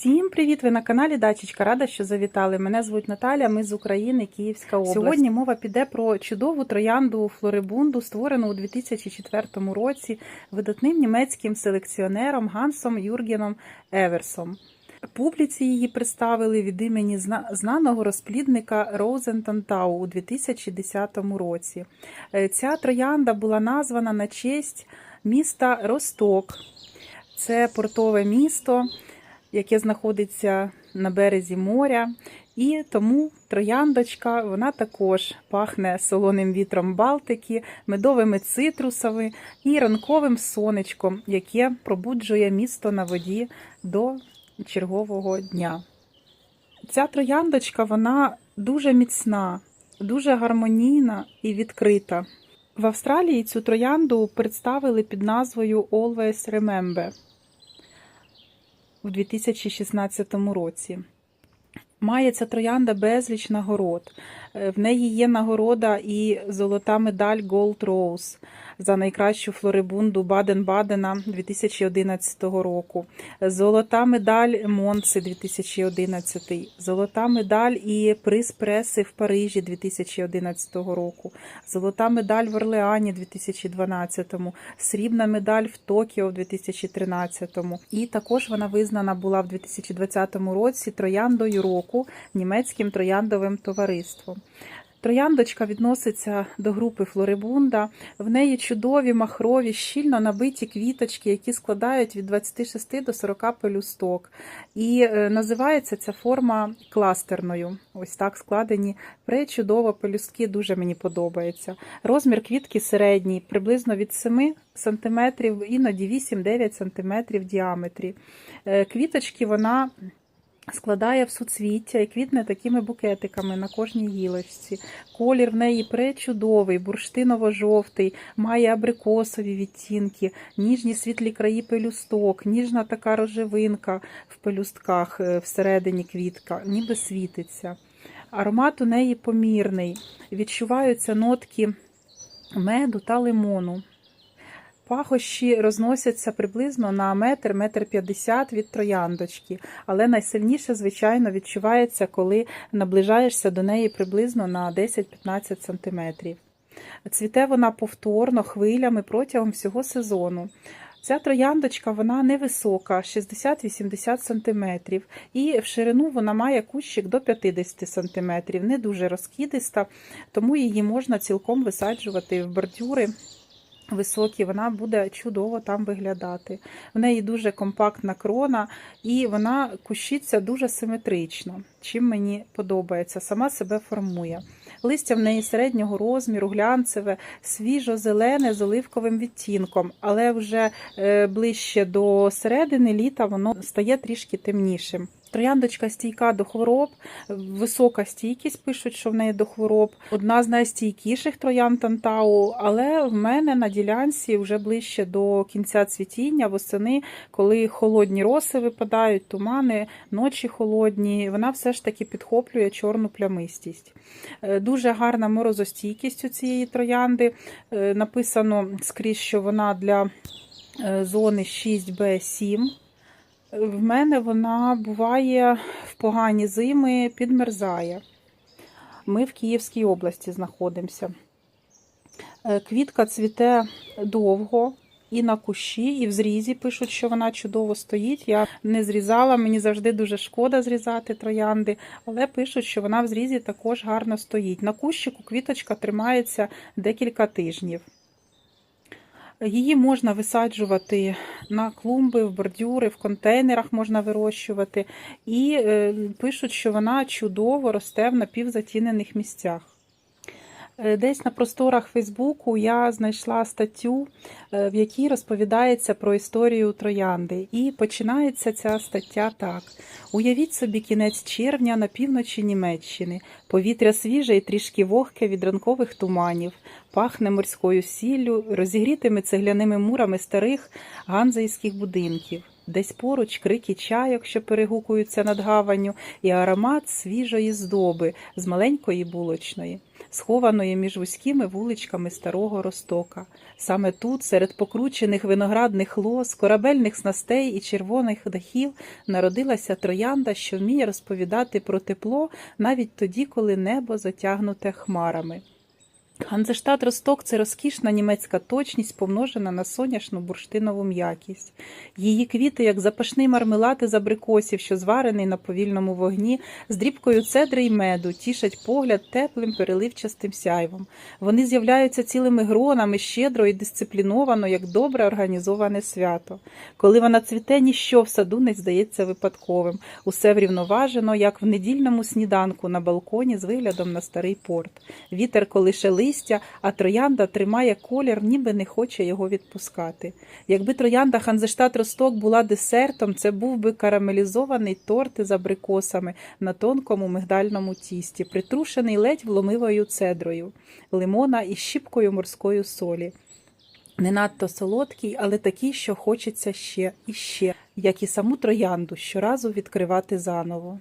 Всім привіт! Ви на каналі Дачечка. Рада, що завітали. Мене звуть Наталя. Ми з України, Київська область. Сьогодні мова піде про чудову троянду флорибунду, створену у 2004 році видатним німецьким селекціонером Гансом Юргеном Еверсом. Публіці її представили від імені знаного розплідника Розентантау у 2010 році. Е, Ця троянда була названа на честь міста Росток. Це портове місто, яке знаходиться на березі моря. І тому трояндочка вона також пахне солоним вітром Балтики, медовими цитрусами і ранковим сонечком, яке пробуджує місто на воді до чергового дня. Ця трояндочка вона дуже міцна, дуже гармонійна і відкрита. В Австралії цю троянду представили під назвою Always Remember у 2016 році. Має ця троянда безліч нагород. Е, В неї є нагорода і золота медаль Gold Rose за найкращу флорибунду Баден-Бадена 2011 року, золота медаль Монци 2011, золота медаль і приз преси в Парижі 2011 року, золота медаль в Орлеані 2012, срібна медаль в Токіо в 2013. І також вона визнана була в 2020 році трояндою року німецьким трояндовим товариством. Трояндочка відноситься до групи флорибунда. В неї чудові махрові, щільно набиті квіточки, які складають від 26 до 40 пелюсток. І е, називається ця форма кластерною. Ось так складені. Пречудово пелюстки дуже мені подобається. Розмір квітки середній, приблизно від 7 см, іноді 8-9 см в діаметрі. Е, Квіточки вона складає в суцвіття і квітне такими букетиками на кожній гілочці. Колір в неї пречудовий, бурштиново-жовтий, має абрикосові відтінки, ніжні світлі краї пелюсток, ніжна така рожевинка в пелюстках е, всередині квітка, ніби світиться. Аромат у неї помірний, відчуваються нотки меду та лимону. Пахощі розносяться приблизно на метр, метр п'ятдесят від трояндочки, але найсильніше, звичайно, відчувається, коли наближаєшся до неї приблизно на 10-15 см. Цвіте вона повторно хвилями протягом всього сезону. Ця трояндочка вона невисока, 60-80 см, і в ширину вона має кущик до 50 см, не дуже розкидиста, тому її можна цілком висаджувати в бордюри високі, вона буде чудово там виглядати. В неї дуже компактна крона, і вона кущиться дуже симетрично, чим мені подобається, сама себе формує. Листя в неї середнього розміру, глянцеве, свіжо-зелене з оливковим відтінком, але вже е, ближче до середини літа воно стає трішки темнішим. Трояндочка стійка до хвороб, висока стійкість пишуть, що в неї до хвороб. Одна з найстійкіших троянд Тантау, але в мене на ділянці вже ближче до кінця цвітіння, восени, коли холодні роси випадають, тумани, ночі холодні. Вона все ж таки підхоплює чорну плямистість. Е, Дуже гарна морозостійкість у цієї троянди. Е, Написано скрізь, що вона для е, зони 6Б7. В мене вона буває в погані зими, підмерзає. Ми в Київській області знаходимося. Е, Квітка цвіте довго і на кущі, і в зрізі пишуть, що вона чудово стоїть. Я не зрізала, мені завжди дуже шкода зрізати троянди, але пишуть, що вона в зрізі також гарно стоїть. На кущику квіточка тримається декілька тижнів. Її можна висаджувати на клумби, в бордюри, в контейнерах можна вирощувати. І е, пишуть, що вона чудово росте в напівзатінених місцях. Е, Десь на просторах Фейсбуку я знайшла статтю, е, в якій розповідається про історію троянди. І починається ця стаття так: уявіть собі кінець червня на півночі Німеччини. Повітря свіже і трішки вогке від ранкових туманів, пахне морською сіллю, розігрітими цегляними мурами старих ганзейських будинків. Десь поруч крики чайок, що перегукуються над гаванню, і аромат свіжої здоби з маленької булочної. Схованої між вузькими вуличками старого Ростока. Саме тут, серед покручених виноградних лоз, корабельних снастей і червоних дахів, народилася троянда, що вміє розповідати про тепло навіть тоді, коли небо затягнуте хмарами. Ганзештат Росток це розкішна німецька точність, помножена на соняшну бурштинову м'якість. Її квіти, як запашний мармелад із абрикосів, що зварений на повільному вогні, з дрібкою цедри й меду, тішать погляд теплим переливчастим сяйвом. Вони з'являються цілими гронами, щедро і дисципліновано, як добре організоване свято. Коли вона цвіте, ніщо в саду не здається випадковим. Усе врівноважено, як в недільному сніданку на балконі з виглядом на старий порт. Вітер колише листя, а троянда тримає колір, ніби не хоче його відпускати. Якби троянда Ханзештат Росток була десертом, це був би карамелізований торт із абрикосами на тонкому мигдальному тісті, притрушений ледь вломивою цедрою, лимона і щіпкою морської солі. Не надто солодкий, але такий, що хочеться ще і ще, як і саму троянду щоразу відкривати заново.